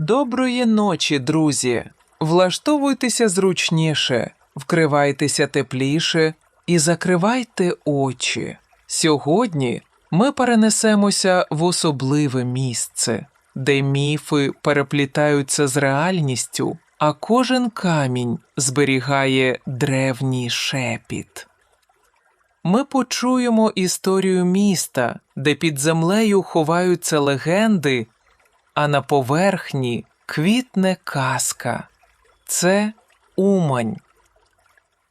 Доброї ночі, друзі! Влаштовуйтеся зручніше, вкривайтеся тепліше і закривайте очі. Сьогодні ми перенесемося в особливе місце, де міфи переплітаються з реальністю, а кожен камінь зберігає древній шепіт. Ми почуємо історію міста, де під землею ховаються легенди, а на поверхні квітне казка. Це Умань.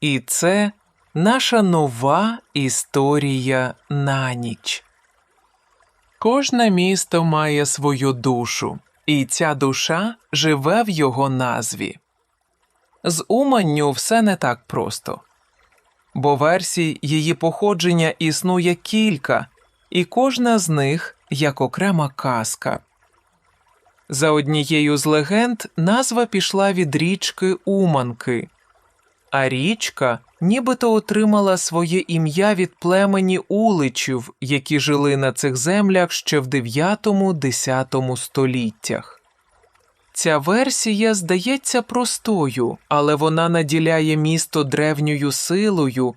І це наша нова історія на ніч. Кожне місто має свою душу, і ця душа живе в його назві. З Уманню все не так просто бо версій її походження існує кілька, і кожна з них як окрема казка. За однією з легенд назва пішла від річки Уманки, а річка нібито отримала своє ім'я від племені уличів, які жили на цих землях ще в 9-10 століттях. Ця версія здається простою, але вона наділяє місто древньою силою,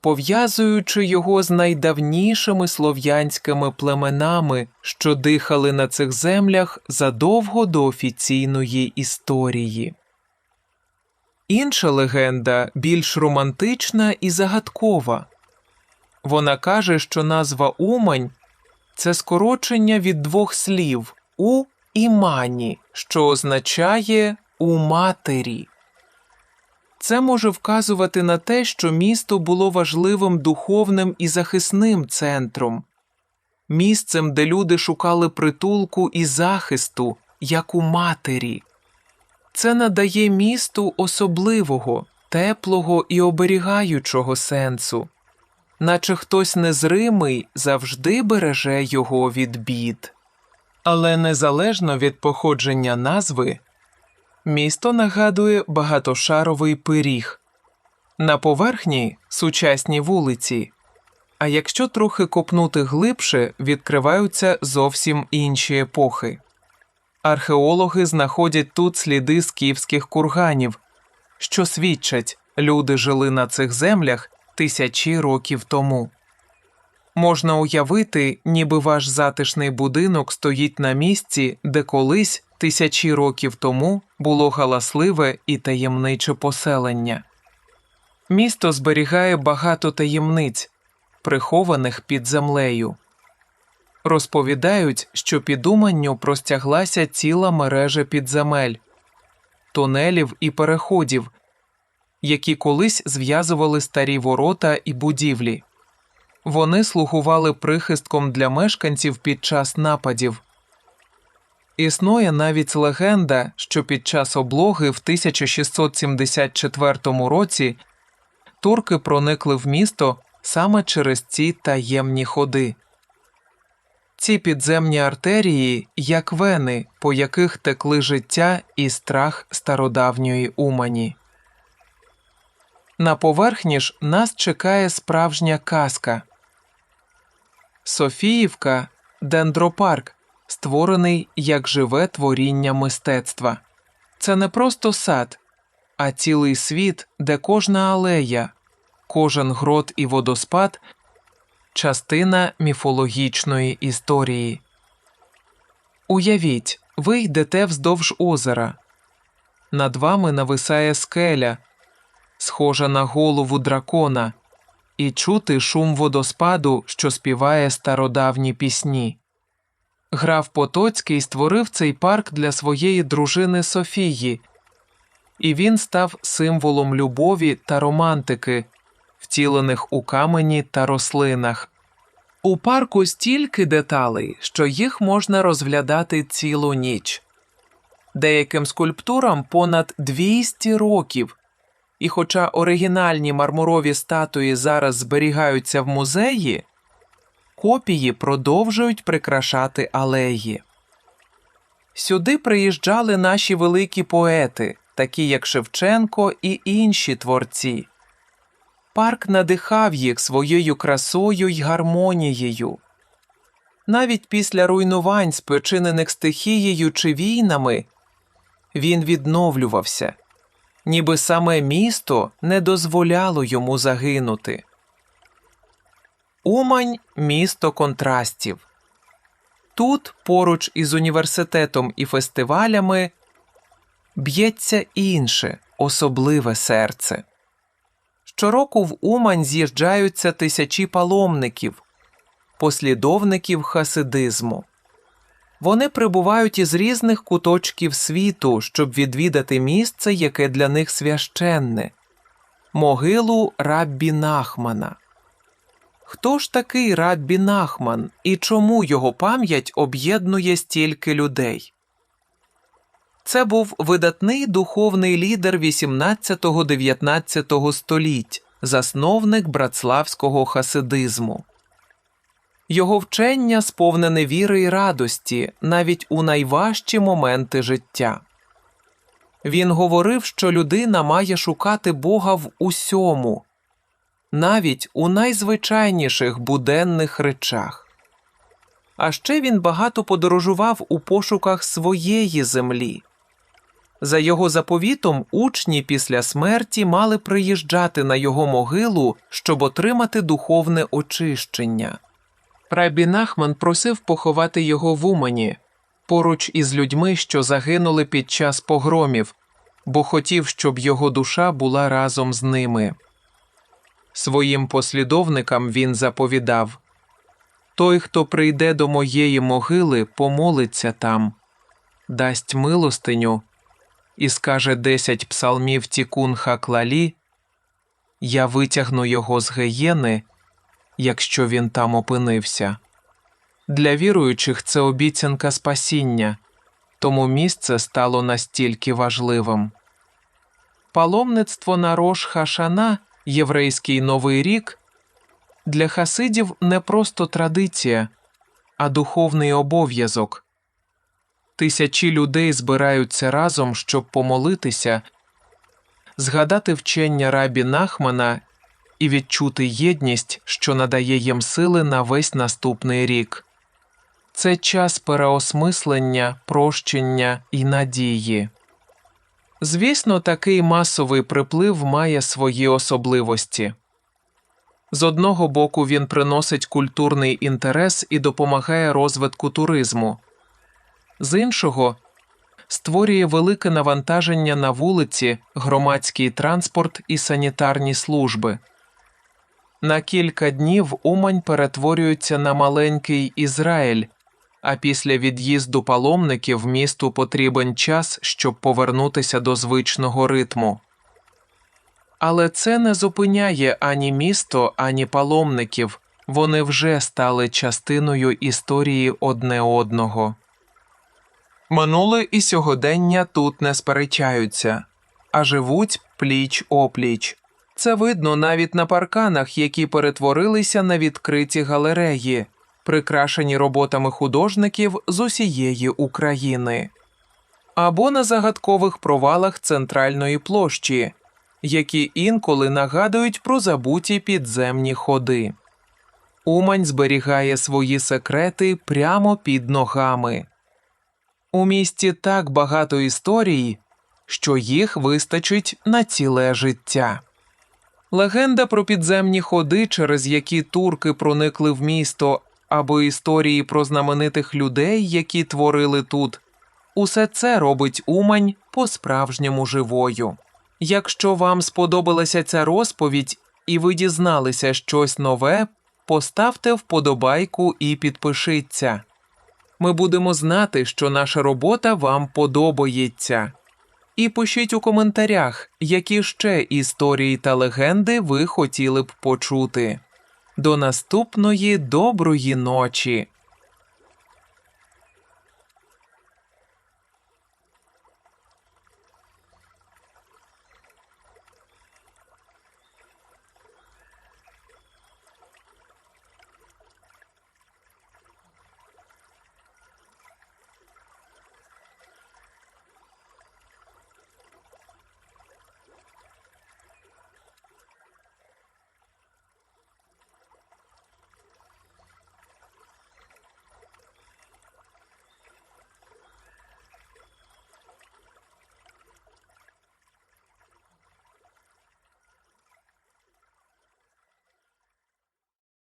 пов'язуючи його з найдавнішими слов'янськими племенами, що дихали на цих землях задовго до офіційної історії. Інша легенда більш романтична і загадкова. Вона каже, що назва Умань це скорочення від двох слів у і мані, що означає у матері. Це може вказувати на те, що місто було важливим духовним і захисним центром, місцем, де люди шукали притулку і захисту, як у матері. Це надає місту особливого, теплого і оберігаючого сенсу, наче хтось незримий завжди береже його від бід. Але незалежно від походження назви, місто нагадує багатошаровий пиріг. На поверхні сучасні вулиці, а якщо трохи копнути глибше, відкриваються зовсім інші епохи. Археологи знаходять тут сліди скіфських курганів, що свідчать, люди жили на цих землях тисячі років тому. Можна уявити, ніби ваш затишний будинок стоїть на місці, де колись тисячі років тому було галасливе і таємниче поселення. Місто зберігає багато таємниць, прихованих під землею. Розповідають, що під Уманню простяглася ціла мережа підземель, тунелів і переходів, які колись зв'язували старі ворота і будівлі. Вони слугували прихистком для мешканців під час нападів. Існує навіть легенда, що під час облоги в 1674 році турки проникли в місто саме через ці таємні ходи. Ці підземні артерії, як вени, по яких текли життя і страх стародавньої Умані. На поверхні ж нас чекає справжня казка. Софіївка дендропарк, створений як живе творіння мистецтва. Це не просто сад, а цілий світ, де кожна алея, кожен грот і водоспад частина міфологічної історії. Уявіть, ви йдете вздовж озера. Над вами нависає скеля, схожа на голову дракона, і чути шум водоспаду, що співає стародавні пісні. Граф Потоцький створив цей парк для своєї дружини Софії, і він став символом любові та романтики, втілених у камені та рослинах. У парку стільки деталей, що їх можна розглядати цілу ніч. Деяким скульптурам понад 200 років, і хоча оригінальні мармурові статуї зараз зберігаються в музеї, копії продовжують прикрашати алеї. Сюди приїжджали наші великі поети, такі як Шевченко і інші творці. Парк надихав їх своєю красою й гармонією. Навіть після руйнувань, спричинених стихією чи війнами, він відновлювався, ніби саме місто не дозволяло йому загинути. Умань місто контрастів. Тут, поруч із університетом і фестивалями, б'ється інше, особливе серце. Щороку в Умань з'їжджаються тисячі паломників, послідовників хасидизму. Вони прибувають із різних куточків світу, щоб відвідати місце, яке для них священне могилу Раббі Нахмана. Хто ж такий Раббі Нахман і чому його пам'ять об'єднує стільки людей? Це був видатний духовний лідер 18-19 століть, засновник братславського хасидизму. Його вчення сповнене віри й радості навіть у найважчі моменти життя. Він говорив, що людина має шукати Бога в усьому, навіть у найзвичайніших буденних речах. А ще він багато подорожував у пошуках своєї землі. За його заповітом, учні після смерті мали приїжджати на його могилу, щоб отримати духовне очищення. Рабі Нахман просив поховати його в Умані, поруч із людьми, що загинули під час погромів, бо хотів, щоб його душа була разом з ними. Своїм послідовникам він заповідав Той, хто прийде до моєї могили, помолиться там, дасть милостиню і скаже десять псалмів Тікун Хаклалі, я витягну його з геєни, якщо він там опинився. Для віруючих це обіцянка спасіння, тому місце стало настільки важливим. Паломництво на Рош Хашана, єврейський новий рік, для хасидів не просто традиція, а духовний обов'язок. Тисячі людей збираються разом, щоб помолитися, згадати вчення рабі Нахмана і відчути єдність, що надає їм сили на весь наступний рік. Це час переосмислення, прощення і надії. Звісно, такий масовий приплив має свої особливості. З одного боку, він приносить культурний інтерес і допомагає розвитку туризму, з іншого створює велике навантаження на вулиці, громадський транспорт і санітарні служби. На кілька днів Умань перетворюється на маленький Ізраїль, а після від'їзду паломників місту потрібен час, щоб повернутися до звичного ритму. Але це не зупиняє ані місто, ані паломників вони вже стали частиною історії одне одного. Минуле і сьогодення тут не сперечаються, а живуть пліч опліч. Це видно навіть на парканах, які перетворилися на відкриті галереї, прикрашені роботами художників з усієї України, або на загадкових провалах центральної площі, які інколи нагадують про забуті підземні ходи. Умань зберігає свої секрети прямо під ногами. У місті так багато історій, що їх вистачить на ціле життя. Легенда про підземні ходи, через які турки проникли в місто, або історії про знаменитих людей, які творили тут, усе це робить Умань по-справжньому живою. Якщо вам сподобалася ця розповідь і ви дізналися щось нове, поставте вподобайку і підпишіться. Ми будемо знати, що наша робота вам подобається. І пишіть у коментарях, які ще історії та легенди ви хотіли б почути. До наступної доброї ночі!